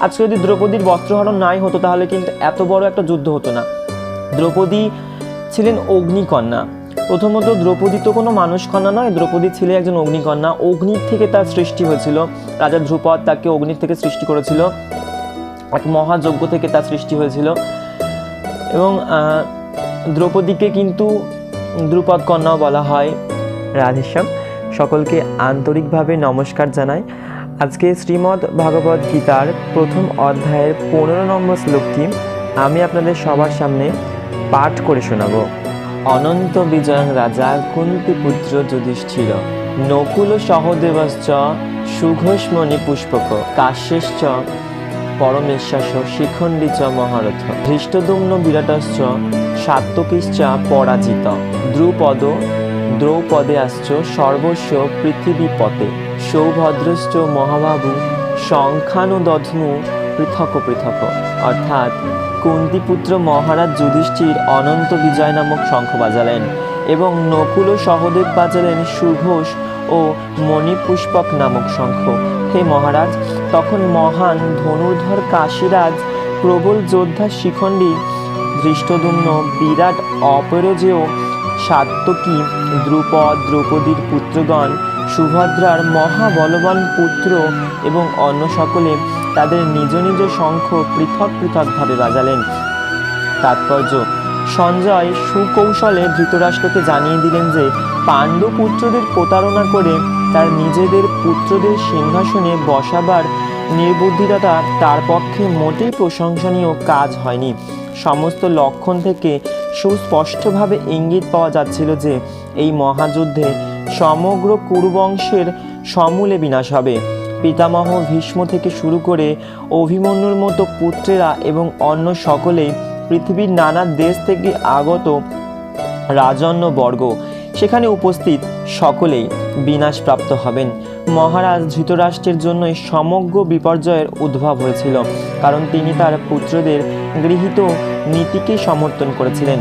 আজকে যদি দ্রৌপদীর বস্ত্রহরণ নাই হতো, তাহলে কিন্তু এত বড় একটা যুদ্ধ হতো না। দ্রৌপদী ছিলেন অগ্নিকন্যা। প্রথমত দ্রৌপদী তো কোনো মানুষ কন্যা নয়, দ্রৌপদী ছিলেন একজন অগ্নিকন্যা। অগ্নির থেকে তার সৃষ্টি হয়েছিল। রাজা ধ্রুপদ তাকে অগ্নির থেকে সৃষ্টি করেছিল। এক মহাযজ্ঞ থেকে তার সৃষ্টি হয়েছিল। এবং দ্রৌপদীকে কিন্তু দ্রুপদ কন্যাও বলা হয় রাধেশ্যাম সকলকে আন্তরিকভাবে নমস্কার জানাই। আজকে শ্রীমদ্ ভগবদ গীতার প্রথম অধ্যায়ের পনেরো নম্বর শ্লোকটি আমি আপনাদের সবার সামনে পাঠ করে শোনাব। অনন্ত বিজয়ং রাজা কুন্তি পুত্র যুধিষ্ঠির, নকুল সহদেবশ্চ সুঘোষমণি পুষ্পক, কাশ্যশ্চ পরমেশ্বাস শিখণ্ডী চ মহারথ, ধৃষ্টদুম্ন বিরাটশ্চ সাত্তকিশ্চ পরাজিত, দ্রুপদ দ্রৌপদে আসছ সর্বস্ব পৃথিবীপতে সৌভদ্রশ্চ মহাবাবু সংখ্যানুদধ্নু পৃথক পৃথক। অর্থাৎ কুন্তিপুত্র মহারাজ যুধিষ্ঠির অনন্ত বিজয় নামক শঙ্খ বাজালেন এবং নকুল সহদেব বাজালেন সুঘোষ ও মণিপুষ্পক নামক শঙ্খ। হে মহারাজ, তখন মহান ধনুর্ধর কাশীরাজ প্রবল যোদ্ধা শিখণ্ডী, ধৃষ্টদুম্ন বিরাট অপরজেয় সাত্তকী দ্রুপদ দ্রৌপদীর পুত্রগণ সুভদ্রার মহাবলবান পুত্র এবং অন্য সকলে তাদের নিজ নিজ শঙ্খ পৃথক পৃথকভাবে বাজালেন। তাৎপর্য, সঞ্জয় সুকৌশলে ধৃতরাষ্ট্রকে জানিয়ে দিলেন যে, পাণ্ডু পুত্রদের প্রতারণা করে তার নিজেদের পুত্রদের সিংহাসনে বসাবার নির্বুদ্ধিতা তার পক্ষে মোটেই প্রশংসনীয় কাজ হয়নি। সমস্ত লক্ষণ থেকে সুস্পষ্টভাবে ইঙ্গিত পাওয়া যাচ্ছিল যে, এই মহাযুদ্ধে সমগ্র কুরুবংশের সমূলে বিনাশ হবে। পিতামহ ভীষ্ম থেকে শুরু করে অভিমন্যুর মতো পুত্রেরা এবং অন্য সকলেই পৃথিবীর নানা দেশ থেকে আগত রাজন্য বর্গ, সেখানে উপস্থিত সকলেই বিনাশপ্রাপ্ত হবেন। মহারাজ ধৃতরাষ্ট্রের জন্যই সমগ্র বিপর্যয়ের উদ্ভব হয়েছিল, কারণ তিনি তার পুত্রদের গৃহীত নীতিকে সমর্থন করেছিলেন।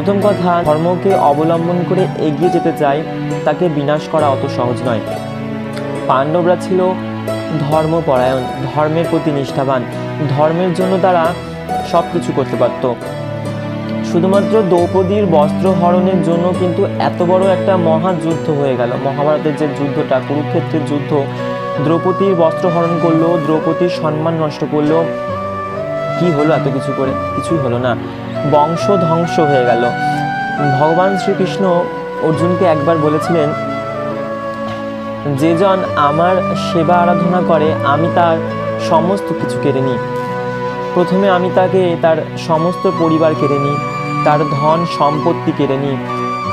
প্রথম কথা, ধর্মকে অবলম্বন করে এগিয়ে যেতে চায় তাকে বিনাশ করা অত সহজ নয়। পাণ্ডবরা ছিল ধর্মপরায়ণ, ধর্মের প্রতি নিষ্ঠাবান, ধর্মের জন্য তারা সব কিছু করতে পারত। শুধুমাত্র দ্রৌপদীর বস্ত্র হরণের জন্য কিন্তু এত বড় একটা মহাযুদ্ধ হয়ে গেল। মহাভারতের যে যুদ্ধটা, কুরুক্ষেত্রের যুদ্ধ, দ্রৌপদীর বস্ত্র হরণ করল, দ্রৌপদীর সম্মান নষ্ট করল কি হলো এত কিছু করে? কিছুই হলো না। বংশ ধ্বংস হয়ে গেল। ভগবান শ্রীকৃষ্ণ অর্জুনকে একবার বলেছিলেন, যে জন আমার সেবা আরাধনা করে, আমি তার সমস্ত কিছু কেড়ে নিই। প্রথমে আমি তাকে তার সমস্ত পরিবার কেড়ে নিই, তার ধন সম্পত্তি কেড়ে নিই,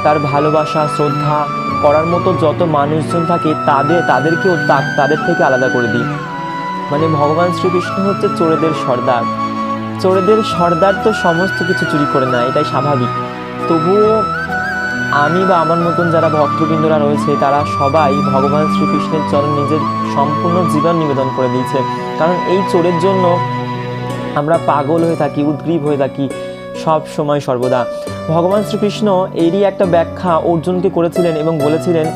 তার ভালোবাসা, শ্রদ্ধা করার মতো যত মানুষজন থাকে, তাদের, তাদেরকেও তাদের থেকে আলাদা করে দিই। মানে ভগবান শ্রীকৃষ্ণ হচ্ছে চোরেদের সর্দার। চোরেদের সর্দার তো সমস্ত কিছু চুরি করে নেয়, এটাই স্বাভাবিক। তবুও আমি বা আমার মতন যারা ভক্তবৃন্দরা রয়েছে, তারা সবাই ভগবান শ্রীকৃষ্ণের চরণ নিজের সম্পূর্ণ জীবন নিবেদন করে দিয়েছে। কারণ এই চোরের জন্য আমরা পাগল হয়ে থাকি, উদ্গ্রীব হয়ে থাকি সব সময় সর্বদা। ভগবান শ্রীকৃষ্ণ এরই একটা ব্যাখ্যা অর্জুনকে করেছিলেন এবং বলেছিলেন,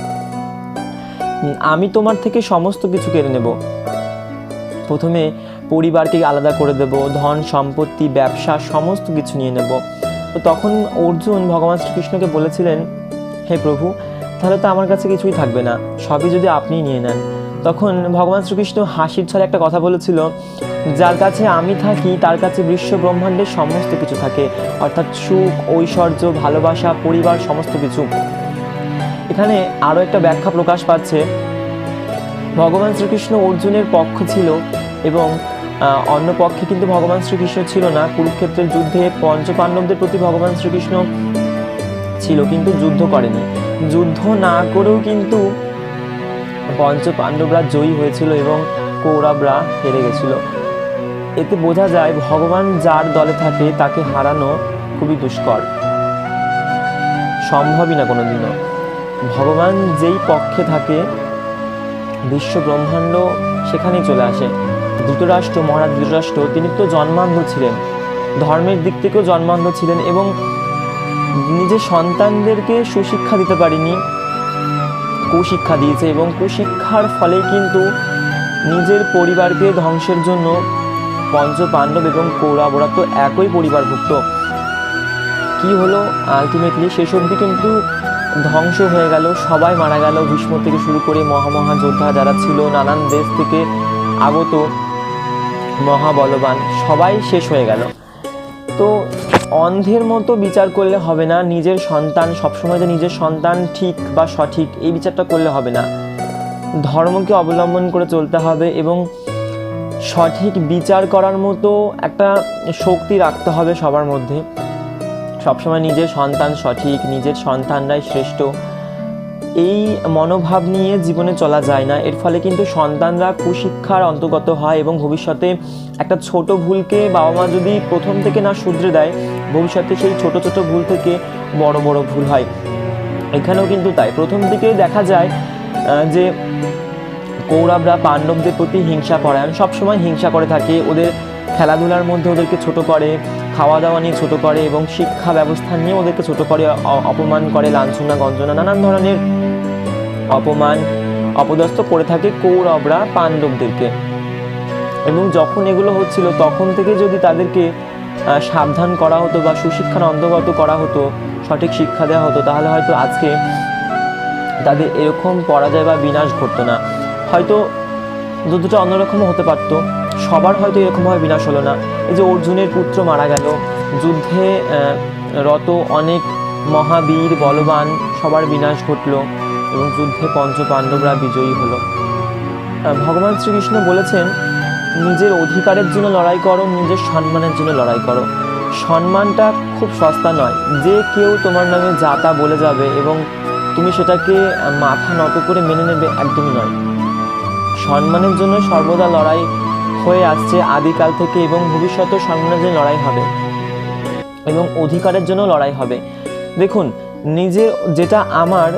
আমি তোমার থেকে সমস্ত কিছু কেড়ে নেব। প্রথমে পরিবারকে আলাদা করে দেব, ধন, সম্পত্তি, ব্যবসা, সমস্ত কিছু নিয়ে নেব। তো তখন অর্জুন ভগবান শ্রীকৃষ্ণকে বলেছিলেন, হে প্রভু, তাহলে তো আমার কাছে কিছুই থাকবে না, সবই যদি আপনি নিয়ে নেন। তখন ভগবান শ্রীকৃষ্ণ হাসির ছলে একটা কথা বলেছিল, যার কাছে আমি থাকি, তার কাছে বিশ্ব ব্রহ্মাণ্ডের সমস্ত কিছু থাকে, অর্থাৎ সুখ, ঐশ্বর্য, ভালোবাসা, পরিবার, সমস্ত কিছু। এখানে আরও একটা ব্যাখ্যা প্রকাশ পাচ্ছে। ভগবান শ্রীকৃষ্ণ অর্জুনের পক্ষ ছিল এবং অন্য পক্ষে কিন্তু ভগবান শ্রীকৃষ্ণ ছিল না। কুরুক্ষেত্রের যুদ্ধে পঞ্চপাণ্ডবদের প্রতি ভগবান শ্রীকৃষ্ণ ছিল, কিন্তু যুদ্ধ করেনি। যুদ্ধ না করেও কিন্তু পঞ্চ পাণ্ডবরা জয়ী হয়েছিল এবং কৌরবরা হেরে গেছিল। এতে বোঝা যায়, ভগবান যার দলে থাকে তাকে হারানো খুবই দুষ্কর। সম্ভবই না কোনোদিনও। ভগবান যেই পক্ষে থাকে বিশ্ব ব্রহ্মাণ্ড সেখানেই চলে আসে। ধৃতরাষ্ট্র, মহারাজ ধৃতরাষ্ট্র, তিনি তো জন্মান্ধ ছিলেন। ধর্মের দিক থেকেও জন্মান্ধ ছিলেন এবং নিজের সন্তানদেরকে সুশিক্ষা দিতে পারেনি কুশিক্ষা দিয়েছে এবং কুশিক্ষার ফলে কিন্তু নিজের পরিবারকে ধ্বংসের জন্য পঞ্চ পাণ্ডব এবং কৌরব ওরা তো একই পরিবারভুক্ত। কি হলো? আলটিমেটলি শেষ অবধি কিন্তু ধ্বংস হয়ে গেল, সবাই মারা গেল। ভীষ্ম থেকে শুরু করে মহামহা যোদ্ধা যারা ছিল, নানান দেশ থেকে আগত। মহাবলবান, সবাই শেষ হয়ে গেল। তো অন্ধের মতো বিচার করলে হবে না, নিজের সন্তান, সবসময় যে নিজের সন্তান ঠিক বা সঠিক, এই বিচারটা করলে হবে না। ধর্মকে অবলম্বন করে চলতে হবে এবং সঠিক বিচার করার মতো একটা শক্তি রাখতে হবে সবার মধ্যে। সবসময় নিজের সন্তান সঠিক, নিজের সন্তানরাই শ্রেষ্ঠ। এই মনোভাব নিয়ে জীবনে চলা যায় না। এর ফলে কিন্তু সন্তানরা কুশিক্ষার অন্তর্গত হয় এবং ভবিষ্যতে একটা ছোট ভুলকে বাবা মা যদি প্রথম থেকে না শুধরে দেয়, ভবিষ্যতে সেই ছোট ছোট ভুল থেকে বড় বড় ভুল হয়। এখানেও কিন্তু তাই। প্রথম দিকে দেখা যায় যে কৌরবরা পাণ্ডবদের প্রতি হিংসা পরায়ণ সবসময় হিংসা করে থাকে। ওদের খেলাধুলার মধ্যে ওদেরকে ছোট করে খাওয়া দাওয়া নিয়ে ছোট করে এবং শিক্ষা ব্যবস্থা নিয়ে ওদেরকে ছোট করে অপমান করে, লাঞ্ছনা, গঞ্জনা, নানান ধরনের অপমান, অপদস্থ করে থাকে কৌরবরা, পাণ্ডবদেরকে। এবং যখন এগুলো হচ্ছিল, তখন থেকে যদি তাদেরকে সাবধান করা হতো বা সুশিক্ষার অন্তর্গত করা হতো, সঠিক শিক্ষা দেওয়া হতো, তাহলে হয়তো আজকে তাদের এরকম পরাজয় বা বিনাশ ঘটতো না। হয়তো যুদ্ধটা অন্যরকমও হতে পারতো। সবার হয়তো এরকমভাবে বিনাশ হলো না। এই যে অর্জুনের পুত্র মারা গেল, যুদ্ধে রত অনেক মহাবীর, বলবান, সবার বিনাশ ঘটলো। এবং যুদ্ধে পঞ্চ পাণ্ডবরা বিজয়ী হল। ভগবান শ্রীকৃষ্ণ বলেছেন, নিজের অধিকারের জন্য লড়াই করো, নিজের সম্মানের জন্য লড়াই করো। সম্মানটা খুব সস্তা নয়। যে কেউ তোমার নামে যা তা বলে যাবে এবং তুমি সেটাকে মাথা নত করে মেনে নেবে একদমই নয়। সম্মানের জন্য সর্বদা লড়াই হয়ে আসছে আদিকাল থেকে এবং ভবিষ্যতেও সম্মানের জন্য লড়াই হবে এবং অধিকারের জন্য লড়াই হবে। দেখুন নিজের যেটা আমার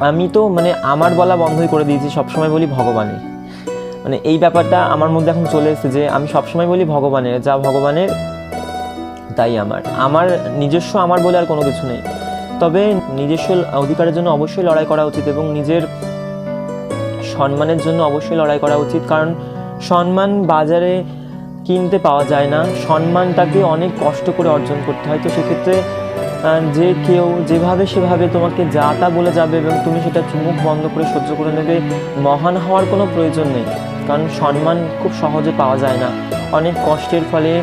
আমি তো মানে আমার বলা বন্ধই করে দিয়েছি, সবসময় বলি ভগবানের। মানে এই ব্যাপারটা আমার মধ্যে এখন চলে এসেছে যে আমি সবসময় বলি ভগবানের, যা ভগবানের তাই আমার। আমার নিজস্ব আমার বলে আর কোনো কিছু নেই। তবে নিজস্ব অধিকারের জন্য অবশ্যই লড়াই করা উচিত এবং নিজের সম্মানের জন্য অবশ্যই লড়াই করা উচিত, কারণ সম্মান বাজারে কিনতে পাওয়া যায় না। সম্মানটাকে অনেক কষ্ট করে অর্জন করতে হয়। তো সেক্ষেত্রে যে কেউ যেভাবে সেভাবে তোমাকে যা তা বলে যাবে এবং তুমি সেটা চুমুক বন্ধ করে সহ্য করে নেবে, মহান হওয়ার কোনো প্রয়োজন নেই। কারণ সম্মান খুব সহজে পাওয়া যায় না। অনেক কষ্টের ফলে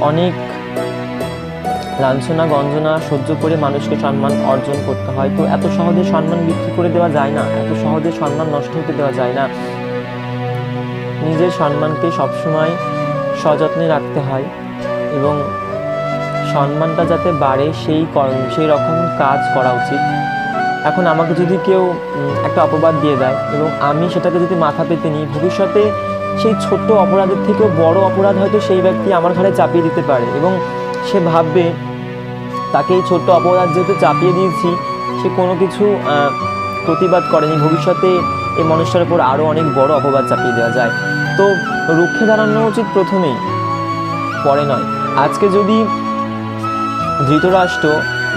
অনেক লাঞ্ছনা, গঞ্জনা সহ্য করে মানুষকে সম্মান অর্জন করতে হয়। তো এত সহজে সম্মান বিক্রি করে দেওয়া যায় না। এত সহজে সম্মান নষ্ট হতে দেওয়া যায় না। নিজের সম্মানকে সবসময় সযত্নে রাখতে হয় এবং সম্মানটা যাতে বাড়ে, সেই সেই রকম কাজ করা উচিত। এখন আমাকে যদি কেউ একটা অপবাদ দিয়ে দেয় এবং আমি সেটাকে যদি মাথা পেতে নিই, ভবিষ্যতে সেই ছোট্ট অপরাধের থেকেও বড় অপরাধ হয়তো সেই ব্যক্তি আমার ঘাড়ে চাপিয়ে দিতে পারে এবং সে ভাববে, তাকে এই ছোট্ট অপরাধ যেহেতু চাপিয়ে দিয়েছি, সে কোনো কিছু প্রতিবাদ করেনি। ভবিষ্যতে এই মানুষটার উপর আরও অনেক বড় অপবাদ চাপিয়ে দেওয়া যায়। তো রুখে দাঁড়ানো উচিত প্রথমেই, পরে নয়। আজকে যদি ধৃতরাষ্ট্র,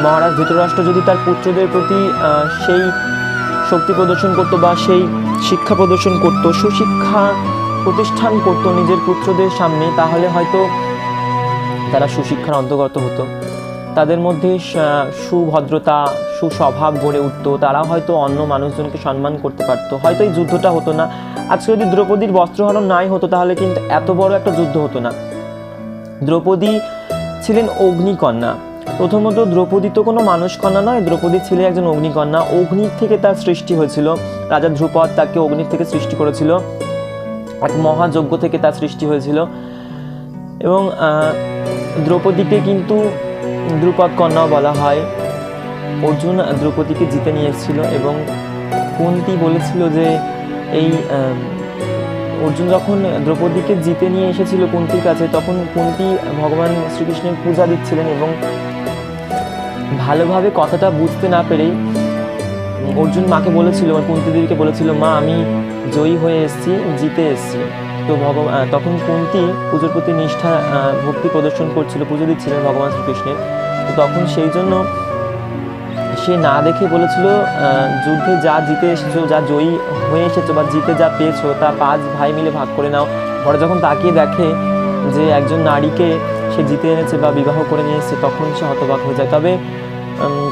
মহারাজ ধৃতরাষ্ট্র যদি তার পুত্রদের প্রতি সেই শক্তি প্রদর্শন করতো বা সেই শিক্ষা প্রদর্শন করতো, সুশিক্ষা প্রতিষ্ঠান করতো নিজের পুত্রদের সামনে, তাহলে হয়তো তারা সুশিক্ষার অন্তর্গত হতো। তাদের মধ্যে সুভদ্রতা, সুস্বভাব গড়ে উঠতো, তারা হয়তো অন্য মানুষজনকে সম্মান করতে পারতো। হয়তো এই যুদ্ধটা হতো না। আজকে যদি দ্রৌপদীর বস্ত্রহরণ নাই হতো, তাহলে কিন্তু এত বড় একটা যুদ্ধ হতো না। দ্রৌপদী ছিলেন অগ্নিকন্যা। প্রথমত, দ্রৌপদী তো কোনো মানুষ কন্যা নয়। দ্রৌপদী ছিল একজন অগ্নিকন্যা। অগ্নির থেকে তার সৃষ্টি হয়েছিল। রাজা ধ্রুপদ তাকে অগ্নির থেকে সৃষ্টি করেছিল। এক মহাযজ্ঞ থেকে তার সৃষ্টি হয়েছিল। এবং দ্রৌপদীকে কিন্তু দ্রুপদ কন্যাও বলা হয়। অর্জুন দ্রৌপদীকে জিতে নিয়ে এসেছিল এবং কুন্তি বলেছিল যে, এই অর্জুন যখন দ্রৌপদীকে জিতে নিয়ে এসেছিল কুন্তির কাছে, তখন কুন্তি ভগবান শ্রীকৃষ্ণের পূজা দিচ্ছিলেন এবং ভালোভাবে কথাটা বুঝতে না পেরেই অর্জুন মাকে বলেছিল কুন্তি দেবীকে বলেছিল, মা, আমি জয়ী হয়ে এসেছি, জিতে এসেছি। তো ভগবান তখন কুন্তি পুজোর প্রতি নিষ্ঠা ভক্তি প্রদর্শন করছিল, পুজো দিচ্ছিলেন ভগবান শ্রীকৃষ্ণের। তো তখন সেই জন্য সে না দেখে বলেছিল যুদ্ধে যা জিতে এসেছ, যা জয়ী হয়ে এসেছ বা জিতে যা পেয়েছ, তা পাঁচ ভাই মিলে ভাগ করে নাও। পরে যখন তাকিয়ে দেখে যে একজন নারীকে সে জিতে এনেছে বা বিবাহ করে নিয়ে এসেছে, তখন সে হতবাক হয়ে যায়। তবে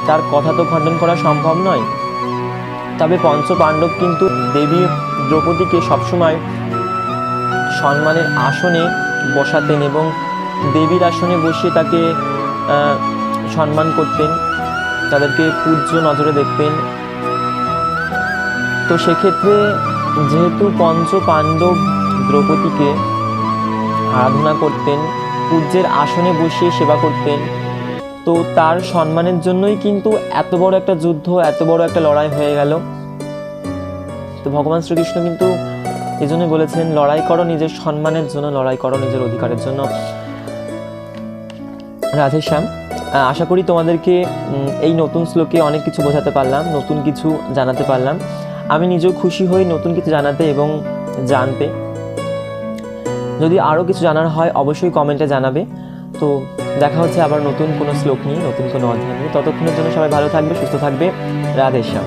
তার কথা তো খণ্ডন করা সম্ভব নয়। তবে পঞ্চ পাণ্ডব কিন্তু দেবী দ্রৌপদীকে সবসময় সম্মানের আসনে বসাতেন এবং দেবীর আসনে বসিয়ে তাকে সম্মান করতেন, তাদেরকে পূজ্য নজরে দেখতেন। তো সেক্ষেত্রে যেহেতু পঞ্চ পাণ্ডব দ্রৌপদীকে আরাধনা করতেন পূজ্যের আসনে বসিয়ে সেবা করতেন। তো তার সম্মানের জন্যই কিন্তু এত বড় একটা যুদ্ধ, এত বড় একটা লড়াই হয়ে গেল। তো ভগবান শ্রীকৃষ্ণ কিন্তু এই জন্যই বলেছেন, লড়াই করো নিজের সম্মানের জন্য, লড়াই করো নিজের অধিকারের জন্য। রাধেশ্যাম আশা করি তোমাদেরকে এই নতুন শ্লোকে অনেক কিছু বোঝাতে পারলাম, নতুন কিছু জানাতে পারলাম। আমি নিজেও খুশি হই নতুন কিছু জানাতে এবং জানতে। যদি আরও কিছু জানার হয়, অবশ্যই কমেন্টে জানাবে। তো দেখা হচ্ছে আবার নতুন কোনো শ্লোক নিয়ে, নতুন কোনো অধ্যায় নিয়ে। ততক্ষণের জন্য সবাই ভালো থাকবে, সুস্থ থাকবে। রাধেশ্যাম